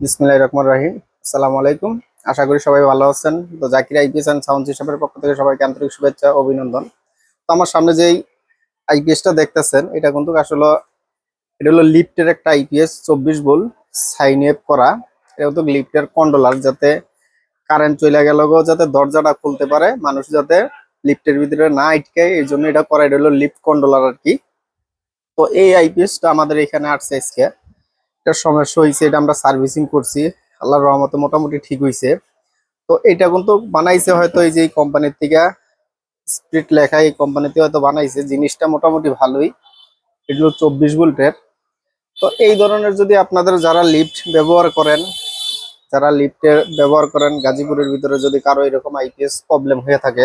বিসমিল্লাহ রহমান রাহিম। আসসালামু আলাইকুম। আশা করি সবাই ভালো আছেন। তো জাকির আইপিএস পক্ষ থেকে শুভেচ্ছা অভিনন্দন। তো আমার সামনে যেই এটা কিন্তু এটা একটা আইপিএস চব্বিশ করা। এটা কিন্তু কন্ট্রোলার যাতে কারেন্ট চলে গেল যাতে দরজাটা খুলতে পারে, মানুষ যাতে লিফটের ভিতরে না আটকে, এই জন্য এটা করা। এটা হলো লিফট কন্ট্রোলার আর কি। তো এই আইপিএসটা আমাদের এখানে আসছে এটা সমস্যা হয়েছে, এটা আমরা সার্ভিসিং করছি। আল্লাহর রহমতে মোটামুটি ঠিক হয়েছে। তো এটা কিন্তু বানাইছে হয়তো এই যে এই কোম্পানির থেকে স্প্রিট লেখা এই কোম্পানিতে হয়তো বানাইছে, জিনিসটা মোটামুটি ভালোই। এগুলো চব্বিশ ভোল্টের। তো এই ধরনের যদি আপনাদের যারা লিফট ব্যবহার করেন, যারা লিফটের ব্যবহার করেন, গাজীপুরের ভিতরে যদি কারও এরকম আইপিএস প্রবলেম হয়ে থাকে,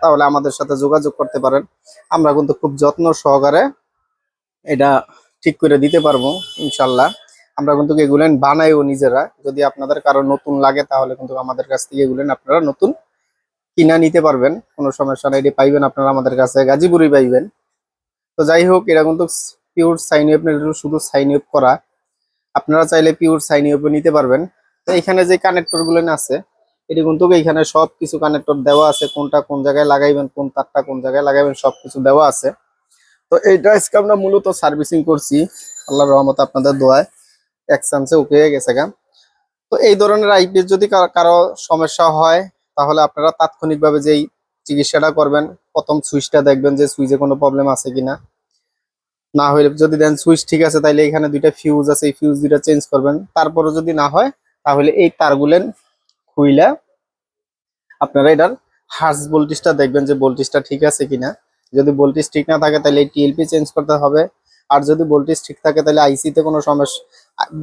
তাহলে আমাদের সাথে যোগাযোগ করতে পারেন। আমরা কিন্তু খুব যত্ন সহকারে এটা ঠিক করে দিতে পারব ইনশাল্লাহ আমরা কিন্তু এগুলেন বানাইও নিজেরা। যদি আপনাদের কারও নতুন লাগে, তাহলে কিন্তু আমাদের কাছ থেকে এগুলেন আপনারা নতুন কিনা নিতে পারবেন। কোনো সমস্যা নাই, এটি পাইবেন আপনারা আমাদের কাছে, গাজীপুরই পাইবেন। তো যাই হোক এটা কিন্তু পিওর সাইন আপ শুধু সাইন আপ করা। আপনারা চাইলে পিওর সাইন আপও নিতে পারবেন। তো এখানে যে কানেক্টরগুলো আছে, এটি কিন্তু এখানে সব কিছু কানেক্টর দেওয়া আছে। কোনটা কোন জায়গায় লাগাইবেন, কোন তারটা কোন জায়গায় লাগাইবেন সব কিছু দেওয়া আছে। তো এইটা আজকে আমরা মূলত সার্ভিসিং করছি। আল্লাহর রহমতে আপনাদের দোয়ায়। এক চান্সে ওকে হয়ে গেছে গা। তো এই ধরনের আইপিএস যদি কার- কারও সমস্যা হয়, তাহলে আপনারা তাৎক্ষণিকভাবে যেই চিকিৎসাটা করবেন, প্রথম সুইচটা দেখবেন যে সুইচে কোনো প্রবলেম আছে কিনা। না হলে যদি দেন সুইচ ঠিক আছে তাহলে এখানে দুইটা ফিউজ আছে, এই ফিউজ দুইটা চেঞ্জ করবেন। তারপরে যদি না হয়, তাহলে এই তারগুলেন খুইলা আপনারা এটার হার্স ভোল্টেজটা দেখবেন যে ভোল্টেজটা ঠিক আছে কিনা। যদি ভোল্টেজ ঠিক না থাকে তাহলে এই টিএলপি চেঞ্জ করতে হবে। আর যদি ভোল্টেজ ঠিক থাকে তাহলে আইসিতে কোনো সমস্যা,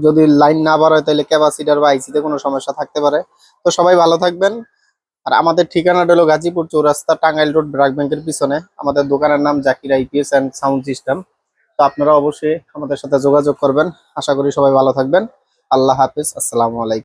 যদি লাইন না বাড়ায় তাহলে ক্যাপাসিটার বা আইসিতে কোনো সমস্যা থাকতে পারে। তো সবাই ভালো থাকবেন। আর আমাদের ঠিকানাটা হলো গাজীপুর চৌরাস্তা, টাঙ্গাইল রোড, ব্রাক ব্যাংকের পিছনে। আমাদের দোকানের নাম Zakir IPS and sound system তো আপনারা অবশ্যই আমাদের সাথে যোগাযোগ করবেন। আশা করি সবাই ভালো থাকবেন। আল্লাহ হাফিজ। আসসালামু আলাইকুম।